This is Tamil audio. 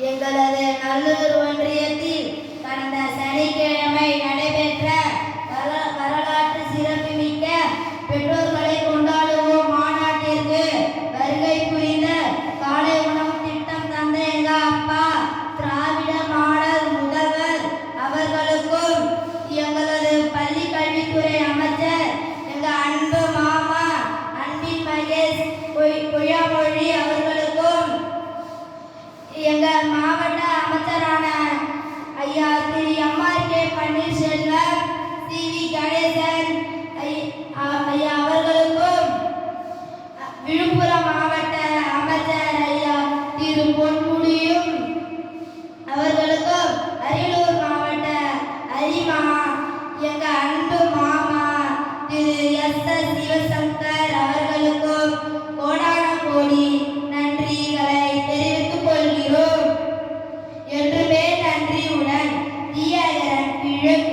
எங்களது நல்லூர் ஒன்றியத்தில் கடந்த சனிக்கிழமை நடைபெற்ற வரலாற்று சிறப்புமிக்க பெற்றோர்களை கொண்டாடுவோம். மாநாட்டிற்கு வருகை புரிந்த காலை உணவு திட்டம் தந்த எங்கள் அப்பா திராவிட மாடல் முதல்வர் அவர்களுக்கும் எங்களது பள்ளி கல்வித்துறை அமைச்சர் எங்கள் அன்பு மாமா அன்பின் மகேஷ் பொய்யாமொழி அவர் செல்வர் சி. வி. கணேசன் ஐ- ஐயா அவர்களுக்கும் விழுப்புரம் மாவட்ட அமைச்சர் ஐயா திரு. பொன்முடியும் அவர்களுக்கும் அரியலூர் மாவட்ட அரிமா எங்க அன்பு மாமா திரு. எஸ். எஸ். சிவசங்கர் அவர்களுக்கும் கோடான கோடி நன்றிகளை தெரிவித்துக் கொள்கிறோம். என்றுமே நன்றியுடன் தியாகரன் கிழக்கு